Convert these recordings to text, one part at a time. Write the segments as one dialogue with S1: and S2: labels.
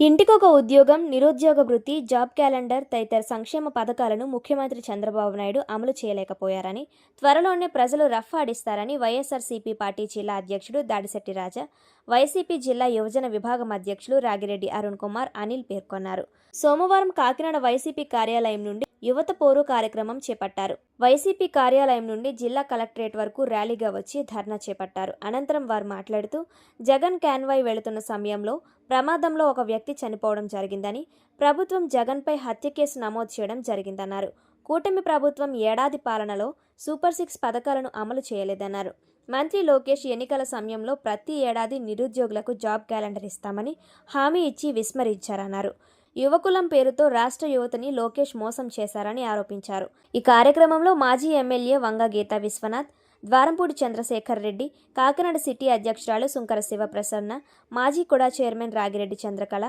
S1: ఇంటికొక ఉద్యోగం నిరుద్యోగ వృత్తి జాబ్ క్యాలెండర్ తదితర సంక్షేమ పథకాలను ముఖ్యమంత్రి చంద్రబాబు నాయుడు అమలు చేయలేకపోయారని త్వరలోనే ప్రజలు రఫ్ ఆడిస్తారని వైఎస్ఆర్సీపీ పార్టీ జిల్లా అధ్యక్షుడు దాడిశెట్టి రాజా వైసీపీ జిల్లా యువజన విభాగం అధ్యక్షులు రాగిరెడ్డి అరుణ్ కుమార్ అనిల్ పేర్కొన్నారు. సోమవారం కాకినాడ వైసీపీ కార్యాలయం నుండి యువత పోరు కార్యక్రమం చేపట్టారు. వైసీపీ కార్యాలయం నుండి జిల్లా కలెక్టరేట్ వరకు ర్యాలీగా వచ్చి ధర్నా చేపట్టారు. అనంతరం వారు మాట్లాడుతూ జగన్ క్యాన్వాయ్ వెళుతున్న సమయంలో ప్రమాదంలో ఒక వ్యక్తి చనిపోవడం జరిగిందని ప్రభుత్వం జగన్పై హత్య కేసు నమోదు చేయడం జరిగిందన్నారు. కూటమి ప్రభుత్వం ఏడాది పాలనలో సూపర్ సిక్స్ పథకాలను అమలు చేయలేదన్నారు. మంత్రి లోకేష్ ఎన్నికల సమయంలో ప్రతి ఏడాది నిరుద్యోగులకు జాబ్ క్యాలెండర్ ఇస్తామని హామీ ఇచ్చి విస్మరించారన్నారు. యువకులం పేరుతో రాష్ట్ర యువతని లోకేష్ మోసం చేశారని ఆరోపించారు. ఈ కార్యక్రమంలో మాజీ ఎమ్మెల్యే వంగ గీతా విశ్వనాథ్ ద్వారంపూడి చంద్రశేఖర్ రెడ్డి కాకినాడ సిటీ అధ్యక్షురాలు సుంకర శివప్రసన్న మాజీ KUDA chairman Ragireddy Chandrakala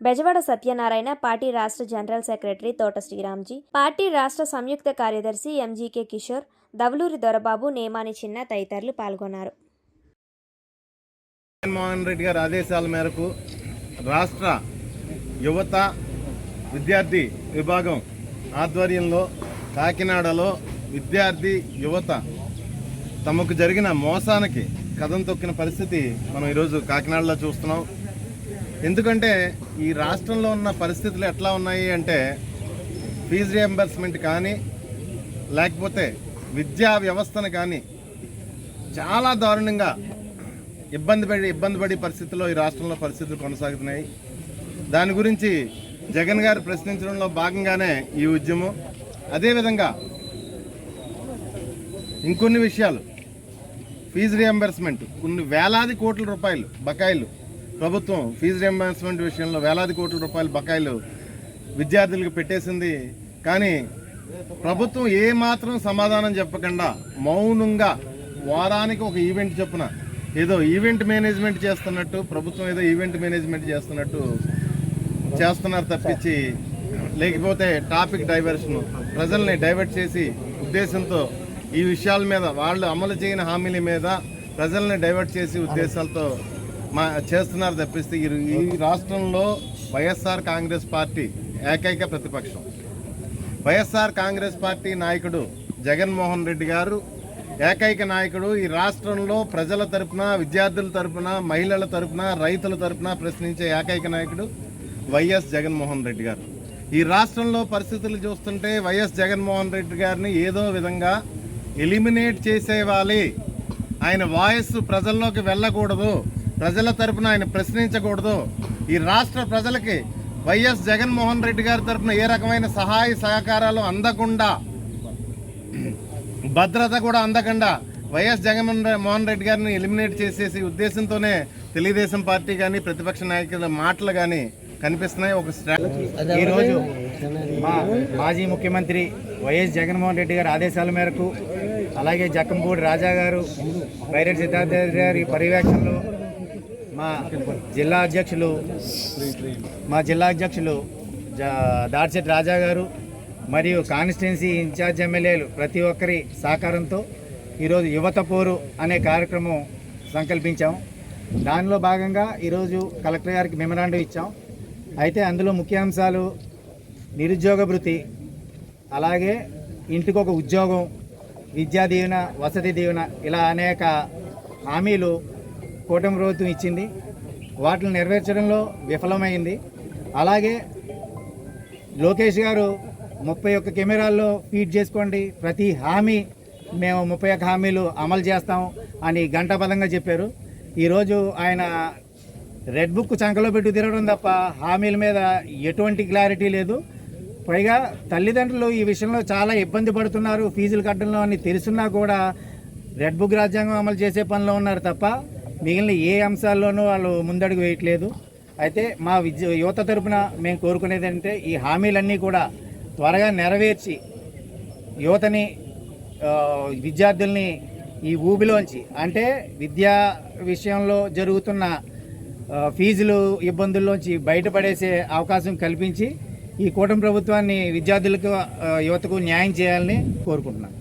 S1: Bezawada Satyanarayana party రాష్ట్ర general secretary Thota Sriramji party రాష్ట్ర సంయుక్త కార్యదర్శి ఎంజీకే కిషోర్ దవలూరి దొరబాబు నేమాని చిన్న తదితరులు పాల్గొన్నారు.
S2: జగన్మోహన్ రెడ్డి గారి ఆదేశాల మేరకు రాష్ట్ర యువత విద్యార్థి విభాగం ఆధ్వర్యంలో కాకినాడలో విద్యార్థి యువత తమకు జరిగిన మోసానికి కథం తొక్కిన పరిస్థితి మనం ఈరోజు కాకినాడలో చూస్తున్నాం. ఎందుకంటే ఈ రాష్ట్రంలో ఉన్న పరిస్థితులు ఎట్లా ఉన్నాయి అంటే ఫీజు రియంబర్స్మెంట్ కానీ లేకపోతే విద్యా వ్యవస్థను కానీ చాలా దారుణంగా ఇబ్బంది పడి ఇబ్బంది పడే పరిస్థితుల్లో ఈ రాష్ట్రంలో పరిస్థితులు కొనసాగుతున్నాయి. దాని గురించి జగన్ గారు ప్రశ్నించడంలో భాగంగానే ఈ ఉద్యమం. అదేవిధంగా ఇంకొన్ని విషయాలు. ఫీజు రియంబర్స్మెంట్ కొన్ని వేలాది కోట్ల రూపాయలు బకాయిలు. ప్రభుత్వం ఫీజు రియంబర్స్మెంట్ విషయంలో వేలాది కోట్ల రూపాయలు బకాయిలు విద్యార్థులకు పెట్టేసింది. కానీ ప్రభుత్వం ఏ మాత్రం సమాధానం చెప్పకుండా మౌనంగా వారానికి ఒక ఈవెంట్ చొప్పున ఏదో ఈవెంట్ మేనేజ్మెంట్ చేస్తున్నట్టు ప్రభుత్వం ఏదో ఈవెంట్ మేనేజ్మెంట్ చేస్తున్నట్టు చేస్తున్నారు తప్పించి లేకపోతే టాపిక్ డైవర్షన్ ప్రజల్ని డైవర్ట్ చేసి ఉద్దేశంతో ఈ విషయాల మీద వాళ్ళు అమలు చేయని హామీల మీద ప్రజల్ని డైవర్ట్ చేసి ఉద్దేశాలతో మా చేస్తున్నారు తప్పిస్తే ఈ రాష్ట్రంలో వైఎస్ఆర్ కాంగ్రెస్ పార్టీ ఏకైక ప్రతిపక్షం. వైఎస్ఆర్ కాంగ్రెస్ పార్టీ నాయకుడు జగన్మోహన్ రెడ్డి గారు ఏకైక నాయకుడు ఈ రాష్ట్రంలో ప్రజల తరపున విద్యార్థుల తరపున మహిళల తరపున రైతుల తరపున ప్రశ్నించే ఏకైక నాయకుడు వైఎస్ జగన్మోహన్ రెడ్డి గారు. ఈ రాష్ట్రంలో పరిస్థితులు చూస్తుంటే వైఎస్ జగన్మోహన్ రెడ్డి గారిని ఏదో విధంగా ఎలిమినేట్ చేసేవాలి ఆయన వాయిస్ ప్రజల్లోకి వెళ్ళకూడదు. ప్రజల తరపున ఆయన ప్రశ్నించకూడదు. ఈ రాష్ట్ర ప్రజలకి వైఎస్ జగన్మోహన్ రెడ్డి గారి తరపున ఏ రకమైన సహాయ సహకారాలు అందకుండా భద్రత కూడా అందకుండా వైఎస్ జగన్మోహన్ మోహన్ రెడ్డి గారిని ఎలిమినేట్ చేసేసి ఉద్దేశంతోనే తెలుగుదేశం పార్టీ కానీ ప్రతిపక్ష నాయకుల మాటలు కానీ కనిపిస్తున్నాయి. ఒక
S3: ఈరోజు మా మాజీ ముఖ్యమంత్రి వైఎస్ జగన్మోహన్ రెడ్డి గారి ఆదేశాల మేరకు అలాగే జక్కంపూడి రాజా గారు బైరెడ్డి సిద్ధార్థ గారి పర్యవేక్షణలో మా జిల్లా అధ్యక్షులు మా జిల్లా అధ్యక్షులు జ- దాడిశెట్టి రాజా గారు మరియు కాన్స్టిట్యున్సీ ఇన్ఛార్జ్ ఎమ్మెల్యేలు ప్రతి ఒక్కరి సహకారంతో ఈరోజు యువత పోరు అనే కార్యక్రమం సంకల్పించాం. దానిలో భాగంగా ఈరోజు కలెక్టర్ గారికి మెమరాండం ఇచ్చాం. అయితే అందులో ముఖ్యాంశాలు నిరుద్యోగ భృతి అలాగే ఇంటికి ఒక ఉద్యోగం విద్యా దీవెన వసతి దీవెన ఇలా అనేక హామీలు కూటమి ప్రభుత్వం ఇచ్చింది. వాటిని నెరవేర్చడంలో విఫలమైంది. అలాగే లోకేష్ గారు ముప్పై ఒక్క కెమెరాల్లో ఫీడ్ చేసుకోండి. ప్రతి హామీ మేము ముప్పై ఒక్క హామీలు అమలు చేస్తాం అని గంటపదంగా చెప్పారు. ఈరోజు ఆయన రెడ్ బుక్ చంకలో పెట్టి తిరగడం తప్ప హామీల మీద ఎటువంటి క్లారిటీ లేదు. పైగా తల్లిదండ్రులు ఈ విషయంలో చాలా ఇబ్బంది పడుతున్నారు. ఫీజులు కట్టడంలో అని తెలుసున్నా కూడా రెడ్ బుక్ రాజ్యాంగం అమలు చేసే పనిలో ఉన్నారు తప్ప మిగిలిన ఏ అంశాల్లోనూ వాళ్ళు ముందడుగు వేయట్లేదు. అయితే మా విద్య యువత తరపున మేము కోరుకునేది అంటే ఈ హామీలన్నీ కూడా త్వరగా నెరవేర్చి యువతని విద్యార్థుల్ని ఈ ఊబిలోంచి అంటే విద్యా విషయంలో జరుగుతున్న ఫీజులు ఇబ్బందుల్లోంచి బయటపడేసే అవకాశం కల్పించి ఈ కూటమి ప్రభుత్వాన్ని విద్యార్థులకు యువతకు న్యాయం చేయాలని కోరుకుంటున్నాను.